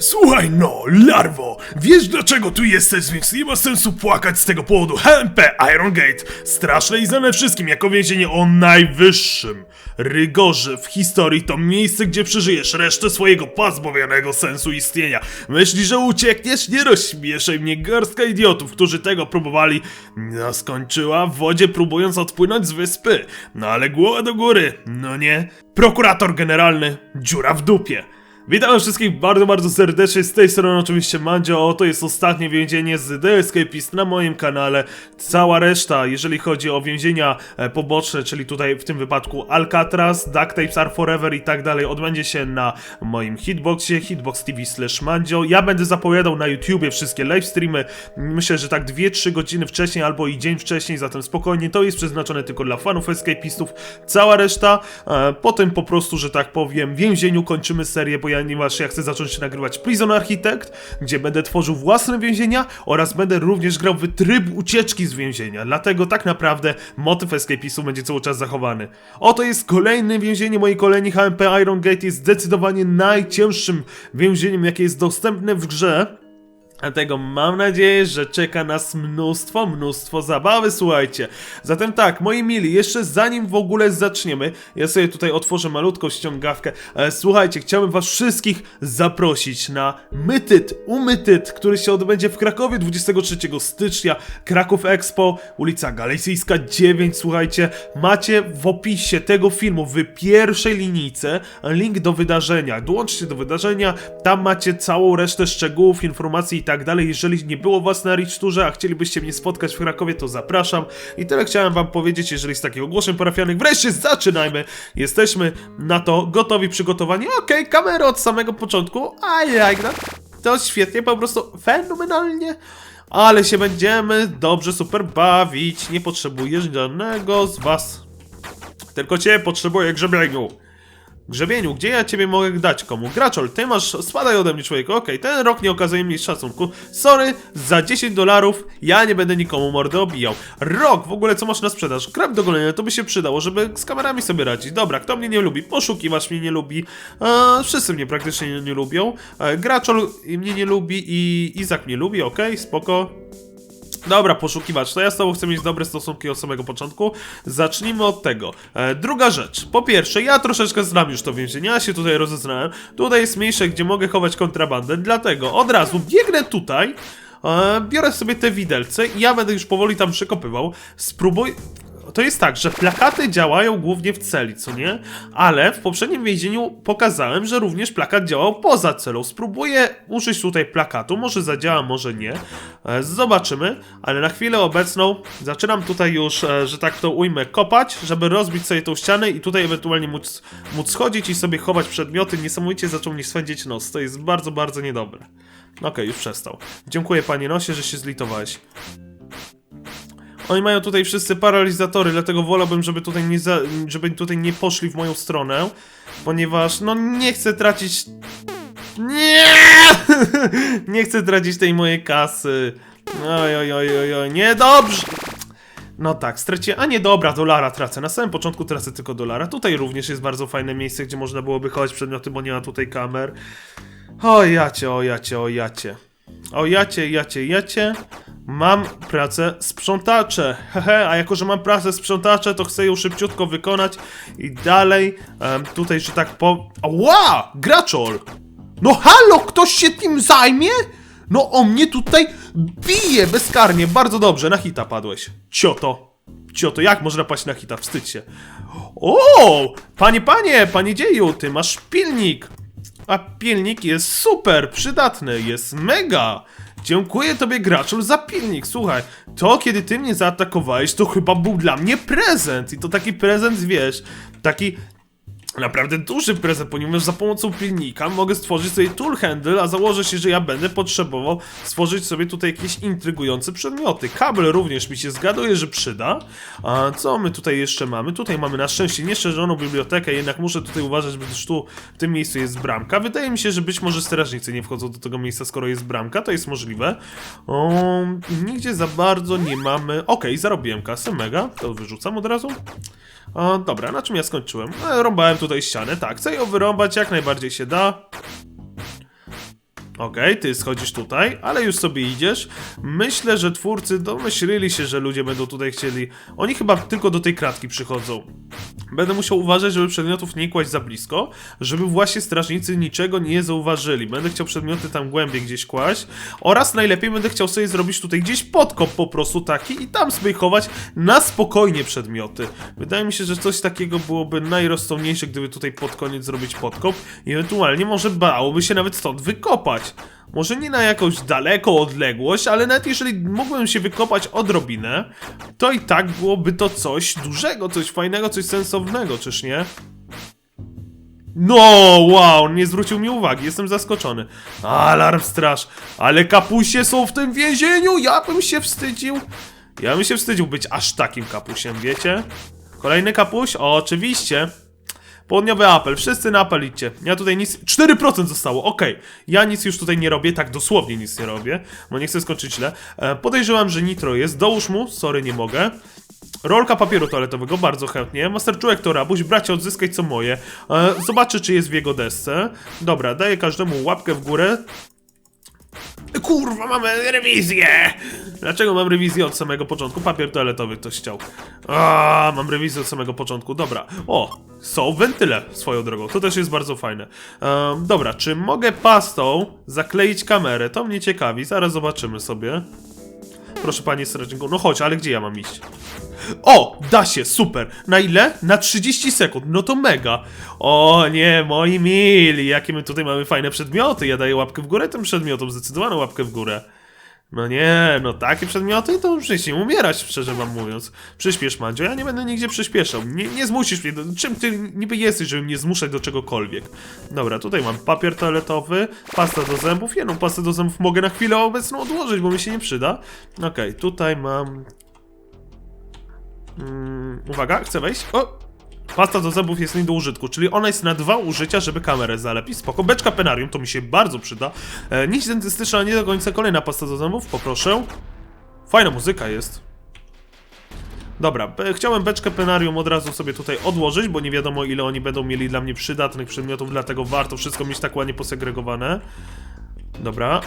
Słuchaj no, larwo, wiesz dlaczego tu jesteś, więc nie ma sensu płakać z tego powodu. HMP Iron Gate, straszne i znane wszystkim jako więzienie o najwyższym rygorze w historii. To miejsce, gdzie przeżyjesz resztę swojego pozbawionego sensu istnienia. Myślisz, że uciekniesz? Nie rozśmieszaj mnie, garstka idiotów, którzy tego próbowali. No, skończyła w wodzie próbując odpłynąć z wyspy. No ale głowa do góry, no nie? Prokurator generalny, dziura w dupie. Witam wszystkich bardzo, bardzo serdecznie, z tej strony oczywiście Mandzio, oto jest ostatnie więzienie z The Escapist na moim kanale. Cała reszta, jeżeli chodzi o więzienia e, poboczne, czyli tutaj w tym wypadku Alcatraz, Duck Tapes Are Forever i tak dalej, odbędzie się na moim hitboxie, hitbox TV slash Mandzio. Ja będę zapowiadał na YouTubie wszystkie livestreamy, myślę, że tak 2-3 godziny wcześniej albo i dzień wcześniej, zatem spokojnie, to jest przeznaczone tylko dla fanów Escapistów. Cała reszta, e, potem po prostu, że tak powiem, w więzieniu kończymy serię, bo ponieważ ja chcę zacząć nagrywać Prison Architect, gdzie będę tworzył własne więzienia oraz będę również grał w tryb ucieczki z więzienia. Dlatego tak naprawdę motyw escapistu będzie cały czas zachowany. Oto jest kolejne więzienie, moi kolejni HMP Iron Gate jest zdecydowanie najcięższym więzieniem, jakie jest dostępne w grze. Dlatego mam nadzieję, że czeka nas mnóstwo, mnóstwo zabawy, słuchajcie. Zatem tak, moi mili, jeszcze zanim w ogóle zaczniemy, ja sobie tutaj otworzę malutką ściągawkę. E, słuchajcie, chciałbym was wszystkich zaprosić na Mytyt, Umytyt, który się odbędzie w Krakowie 23 stycznia. Kraków Expo, ulica Galesyjska 9, słuchajcie. Macie w opisie tego filmu, w pierwszej linijce, link do wydarzenia. Dołączcie do wydarzenia, tam macie całą resztę szczegółów, informacji i tak dalej. Jeżeli nie było was na Richturze, a chcielibyście mnie spotkać w Krakowie, to zapraszam. I tyle chciałem wam powiedzieć, jeżeli z takich ogłoszeń parafialnych. Wreszcie zaczynajmy! Jesteśmy na to gotowi, przygotowani. Okej, kamery od samego początku. A jak na to świetnie, po prostu fenomenalnie. Ale się będziemy dobrze, super bawić. Nie potrzebuję żadnego z was. Tylko cię potrzebuję grzebieniu. Grzebieniu, gdzie ja ciebie mogę dać komu? Graczol, ty masz, spadaj ode mnie człowieku, okej, ten rok nie okazuje mi szacunku. Sorry, za 10 dolarów ja nie będę nikomu mordę obijał. Rok, w ogóle co masz na sprzedaż? Krab do golenia, to by się przydało, żeby z kamerami sobie radzić. Dobra, kto mnie nie lubi? Poszukiwacz mnie nie lubi. Wszyscy mnie praktycznie nie, nie lubią. E, Graczol mnie nie lubi i Izak mnie lubi, okej, spoko. Dobra, poszukiwacz, to ja z tobą chcę mieć dobre stosunki od samego początku. Zacznijmy od tego. E, druga rzecz. Po pierwsze, ja troszeczkę znam już to więzienie, ja się tutaj rozeznałem. Tutaj jest miejsce, gdzie mogę chować kontrabandę, dlatego od razu biegnę tutaj, e, biorę sobie te widelce i ja będę już powoli tam przekopywał. Spróbuj... To jest tak, że plakaty działają głównie w celi, co nie? Ale w poprzednim więzieniu pokazałem, że również plakat działał poza celą. Spróbuję użyć tutaj plakatu, może zadziała, może nie. E, Zobaczymy, ale na chwilę obecną zaczynam tutaj już, e, że tak to ujmę, kopać, żeby rozbić sobie tą ścianę i tutaj ewentualnie móc, móc schodzić i sobie chować przedmioty. Niesamowicie zaczął mi swędzić nos, to jest bardzo, bardzo niedobre. Okej, już przestał. Dziękuję panie nosie, że się zlitowałeś. Oni mają tutaj wszyscy paralizatory, dlatego wolałbym, żeby tutaj nie, za, żeby tutaj nie poszli w moją stronę, ponieważ no nie chcę tracić... Nie! nie chcę tracić tej mojej kasy. Oj, oj, oj, oj, oj, niedobrze! No tak, straciłem. A nie, dobra, dolara tracę. Na samym początku tracę tylko dolara. Tutaj również jest bardzo fajne miejsce, gdzie można byłoby chować przedmioty, bo nie ma tutaj kamer. O jacie, o jacie, o jacie. O jacie, jacie, jacie. Mam pracę sprzątacze. Hehe, a jako, że mam pracę sprzątacze, to chcę ją szybciutko wykonać i dalej tutaj, że tak po... Ła! Graczol! No halo, ktoś się tym zajmie? No o mnie tutaj bije bezkarnie, bardzo dobrze, na hita padłeś. Cioto. Cioto, jak można paść na hita? Wstydź się. O! Panie, panie, panie dzieju, ty masz pilnik. A pilnik jest super, przydatny, jest mega. Dziękuję tobie graczul za pilnik. Słuchaj, to kiedy ty mnie zaatakowałeś, to chyba był dla mnie prezent. I to taki prezent, wiesz, taki naprawdę duży prezent, ponieważ za pomocą pilnika mogę stworzyć sobie tool handle, a założę się, że ja będę potrzebował stworzyć sobie tutaj jakieś intrygujące przedmioty. Kabel również mi się zgaduje, że przyda. A co my tutaj jeszcze mamy? Tutaj mamy na szczęście nieszerzoną bibliotekę, jednak muszę tutaj uważać, gdyż tu w tym miejscu jest bramka. Wydaje mi się, że być może strażnicy nie wchodzą do tego miejsca, skoro jest bramka, to jest możliwe. O, nigdzie za bardzo nie mamy... Okej, zarobiłem kasę, mega, to wyrzucam od razu. O, dobra, na czym ja skończyłem? E, rąbałem tutaj ścianę, tak, chcę ją wyrąbać jak najbardziej się da. Okej, ty schodzisz tutaj, ale już sobie idziesz. Myślę, że twórcy domyślili się, że ludzie będą tutaj chcieli. Oni chyba tylko do tej kratki przychodzą. Będę musiał uważać, żeby przedmiotów nie kłaść za blisko, żeby właśnie strażnicy niczego nie zauważyli. Będę chciał przedmioty tam głębiej gdzieś kłaść oraz najlepiej będę chciał sobie zrobić tutaj gdzieś podkop po prostu taki i tam sobie chować na spokojnie przedmioty. Wydaje mi się, że coś takiego byłoby najrozsądniejsze, gdyby tutaj pod koniec zrobić podkop i ewentualnie może bałoby się nawet stąd wykopać. Może nie na jakąś daleką odległość, ale nawet jeżeli mógłbym się wykopać odrobinę, to i tak byłoby to coś dużego, coś fajnego, coś sensownego, czyż nie? No, wow, nie zwrócił mi uwagi, jestem zaskoczony. Alarm straż, ale kapusie są w tym więzieniu, ja bym się wstydził. Ja bym się wstydził być aż takim kapusiem, wiecie? Kolejny kapuś? O, oczywiście. Południowy apel, wszyscy na apel idźcie. Ja tutaj nic... 4% zostało, okej. Ja nic już tutaj nie robię, tak dosłownie nic nie robię, bo nie chcę skończyć źle. E, podejrzewam, że nitro jest, dołóż mu, sorry, nie mogę. Rolka papieru toaletowego, bardzo chętnie. Master Człowiek to rabuś, bracie odzyskaj co moje. E, zobaczę, czy jest w jego desce. Dobra, daję każdemu łapkę w górę. Kurwa, mamy rewizję! Dlaczego mam rewizję od samego początku? Papier toaletowy ktoś chciał. A, mam rewizję od samego początku. Dobra. O, są wentyle swoją drogą. To też jest bardzo fajne. Ehm, dobra, czy mogę pastą zakleić kamerę? To mnie ciekawi. Zaraz zobaczymy sobie. Proszę panie strażniku, no chodź, ale gdzie ja mam iść? O, da się, super. Na ile? Na 30 sekund, no to mega. O nie, moi mili, jakie my tutaj mamy fajne przedmioty. Ja daję łapkę w górę tym przedmiotom, zdecydowaną łapkę w górę. No nie, no takie przedmioty to już nie umierać, szczerze wam mówiąc. Przyspiesz, Mandzio, ja nie będę nigdzie przyspieszał. Nie, nie zmusisz mnie, do, czym ty niby jesteś, żeby mnie zmuszać do czegokolwiek. Dobra, tutaj mam papier toaletowy, pasta do zębów. Jedną pastę do zębów mogę na chwilę obecną odłożyć, bo mi się nie przyda. Okej, tutaj mam Mm, uwaga, chcę wejść. O! Pasta do zębów jest nie do użytku, czyli ona jest na dwa użycia, żeby kamerę zalepić. Spoko. Beczka penarium, to mi się bardzo przyda. E, nić dentystyczna, nie do końca kolejna pasta do zębów, poproszę. Fajna muzyka jest. Dobra, be- chciałem beczkę penarium od razu sobie tutaj odłożyć, bo nie wiadomo ile oni będą mieli dla mnie przydatnych przedmiotów, dlatego warto wszystko mieć tak ładnie posegregowane. Dobra.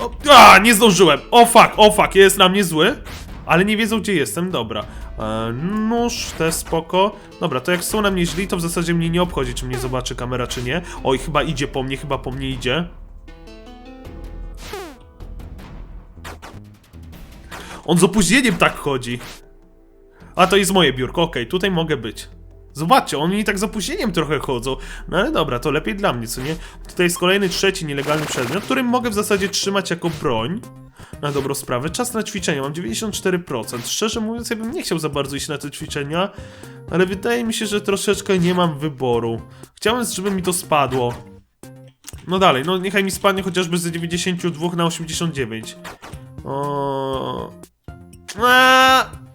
O, a, nie zdążyłem! O fuck, o fuck, jest na mnie zły. Ale nie wiedzą gdzie jestem, dobra. E, nóż, te spoko. Dobra, to jak są na mnie źli, to w zasadzie mnie nie obchodzi, czy mnie zobaczy kamera, czy nie. Oj, chyba idzie po mnie, chyba po mnie idzie. On z opóźnieniem tak chodzi. A to jest moje biurko, okej, tutaj mogę być. Zobaczcie, oni tak z opóźnieniem trochę chodzą. No ale dobra, to lepiej dla mnie, co nie? Tutaj jest kolejny, trzeci nielegalny przedmiot, który mogę w zasadzie trzymać jako broń. Na dobrą sprawę. Czas na ćwiczenia, mam 94%. Szczerze mówiąc, ja bym nie chciał za bardzo iść na te ćwiczenia, ale wydaje mi się, że troszeczkę nie mam wyboru. Chciałem, żeby mi to spadło. No dalej, no niechaj mi spadnie chociażby z 92 na 89. O... Eee...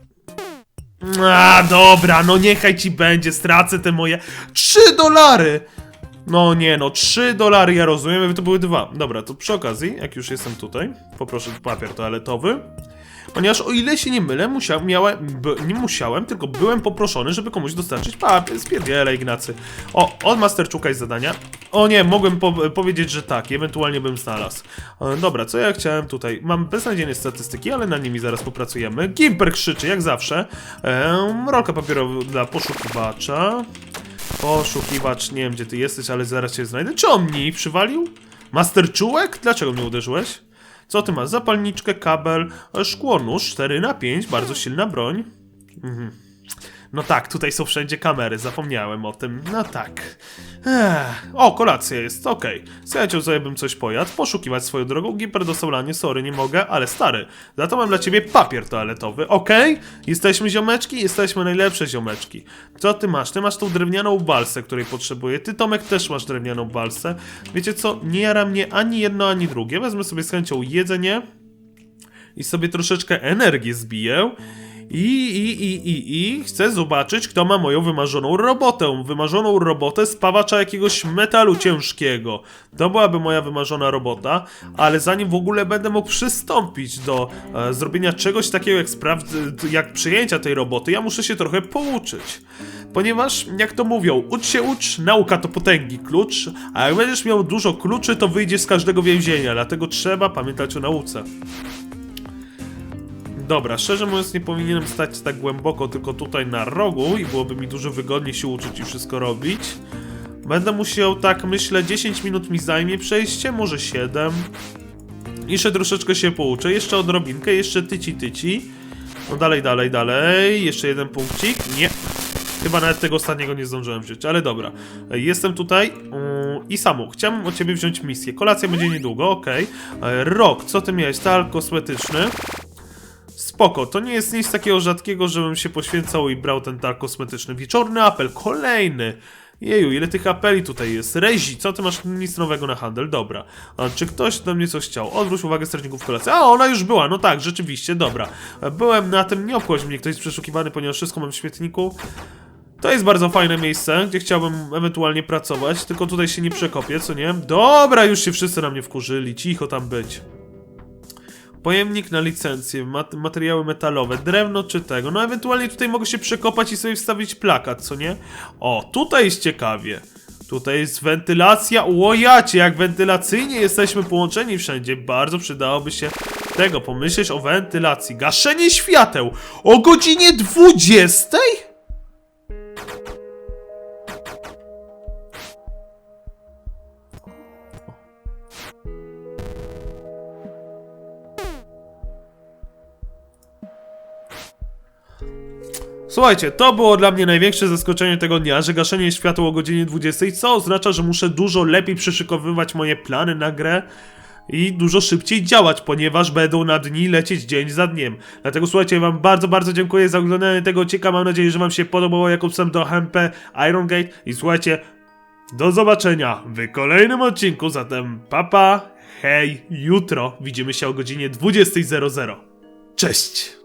A, dobra, no niechaj ci będzie, stracę te moje 3 dolary! No nie no, 3 dolary ja rozumiem, jakby to były dwa. Dobra, to przy okazji, jak już jestem tutaj, poproszę papier toaletowy. Ponieważ o ile się nie mylę, musiałem, miałem, nie musiałem, tylko byłem poproszony, żeby komuś dostarczyć papier. Spierdziele, Ignacy. O, od Masterczuka jest zadania. O nie, mogłem po powiedzieć, że tak, ewentualnie bym znalazł. E, dobra, co ja chciałem tutaj? Mam beznadziejne statystyki, ale nad nimi zaraz popracujemy. Gimper krzyczy, jak zawsze. E, rolka papierowa dla poszukiwacza. Poszukiwacz, nie wiem gdzie ty jesteś, ale zaraz cię znajdę. Czy on mnie przywalił? Master Czułek? Dlaczego mnie uderzyłeś? Co ty masz? Zapalniczkę, kabel, szkło, nóż, 4 na 5 bardzo silna broń. Mhm. No tak, tutaj są wszędzie kamery, zapomniałem o tym. No tak. Ech. O, kolacja jest, okej. Okay. sobie bym coś pojadł, poszukiwać swoją drogą. Gimper sorry, nie mogę, ale stary. Za to mam dla ciebie papier toaletowy, okej? Okay? Jesteśmy ziomeczki? Jesteśmy najlepsze ziomeczki. Co ty masz? Ty masz tą drewnianą balsę, której potrzebuję. Ty, Tomek, też masz drewnianą balsę. Wiecie co? Nie jara mnie ani jedno, ani drugie. Wezmę sobie z chęcią jedzenie i sobie troszeczkę energii zbiję. I, i, i, i, i chcę zobaczyć, kto ma moją wymarzoną robotę. Wymarzoną robotę spawacza jakiegoś metalu ciężkiego. To byłaby moja wymarzona robota, ale zanim w ogóle będę mógł przystąpić do e, zrobienia czegoś takiego jak, jak przyjęcia tej roboty, ja muszę się trochę pouczyć. Ponieważ, jak to mówią, ucz się ucz, nauka to potęgi klucz, a jak będziesz miał dużo kluczy, to wyjdziesz z każdego więzienia, dlatego trzeba pamiętać o nauce. Dobra, szczerze mówiąc nie powinienem stać tak głęboko, tylko tutaj na rogu i byłoby mi dużo wygodniej się uczyć i wszystko robić. Będę musiał, tak myślę, 10 minut mi zajmie przejście, może 7. Jeszcze troszeczkę się pouczę, jeszcze odrobinkę, jeszcze tyci tyci. No dalej, dalej, dalej, jeszcze jeden punkcik, nie. Chyba nawet tego ostatniego nie zdążyłem wziąć, ale dobra. Jestem tutaj yy, i Samu, chciałbym od ciebie wziąć misję. Kolacja będzie niedługo, okej. Okay. Rok, co ty miałeś? Tal kosmetyczny. Spoko, to nie jest nic takiego rzadkiego, żebym się poświęcał i brał ten tar kosmetyczny. Wieczorny apel, kolejny. Jeju, ile tych apeli tutaj jest. Rezi, co ty masz nic nowego na handel? Dobra. A czy ktoś do mnie coś chciał? Odwróć uwagę strażników kolacji. A, ona już była, no tak, rzeczywiście, dobra. Byłem na tym, nie mnie, ktoś jest przeszukiwany, ponieważ wszystko mam w świetniku. To jest bardzo fajne miejsce, gdzie chciałbym ewentualnie pracować, tylko tutaj się nie przekopię, co nie? Dobra, już się wszyscy na mnie wkurzyli, cicho tam być. Pojemnik na licencję, mat materiały metalowe, drewno czy tego. No ewentualnie tutaj mogę się przekopać i sobie wstawić plakat, co nie? O, tutaj jest ciekawie. Tutaj jest wentylacja. Łojacie, jak wentylacyjnie jesteśmy połączeni wszędzie. Bardzo przydałoby się tego pomyśleć o wentylacji. Gaszenie świateł o godzinie 20? Słuchajcie, to było dla mnie największe zaskoczenie tego dnia, że gaszenie światła o godzinie 20, co oznacza, że muszę dużo lepiej przyszykowywać moje plany na grę i dużo szybciej działać, ponieważ będą na dni lecieć dzień za dniem. Dlatego słuchajcie, wam bardzo, bardzo dziękuję za oglądanie tego odcinka, mam nadzieję, że wam się podobało, jak sam do HP Iron Gate i słuchajcie, do zobaczenia w kolejnym odcinku, zatem papa, hej, jutro widzimy się o godzinie 20.00. Cześć!